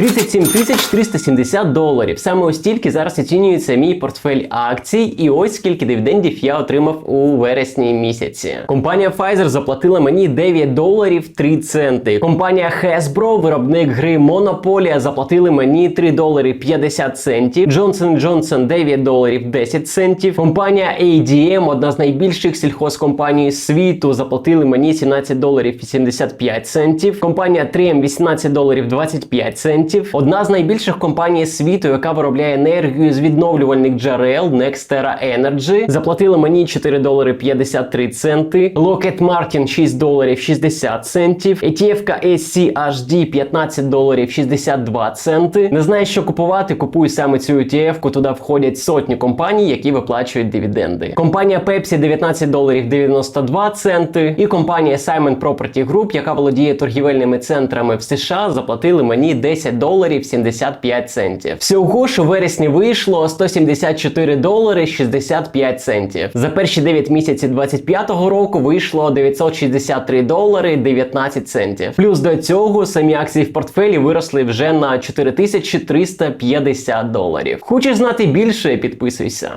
37 тисяч 370 доларів. Саме ось стільки зараз оцінюється мій портфель акцій, і ось скільки дивідендів я отримав у вересні місяці. Компанія Pfizer заплатила мені 9 доларів 3 центи. Компанія Hasbro, виробник гри Monopoly, заплатили мені 3 долари 50 центів. Johnson Johnson 9 доларів 10 центів. Компанія ADM, одна з найбільших сільхозкомпаній світу, заплатили мені 17 доларів 85 центів. Компанія 3M 18 доларів 25 центів. Одна з найбільших компаній світу, яка виробляє енергію з відновлювальних джерел Nextera Energy, заплатила мені 4 долари 53 центи. Lockheed Martin 6 доларів 60 центів. ETF SCHD 15 доларів 62 центи. Не знаю, що купувати, купую саме цю ETF, туди входять сотні компаній, які виплачують дивіденди. Компанія Pepsi 19 доларів 92 центи. І компанія Simon Property Group, яка володіє торгівельними центрами в США, заплатили мені 10 доларів 75 центів. Всього ж у вересні вийшло 174 долари 65 центів. За перші 9 місяців 25-го року вийшло 963 долари 19 центів. Плюс до цього самі акції в портфелі виросли вже на 4350 доларів. Хочеш знати більше? Підписуйся.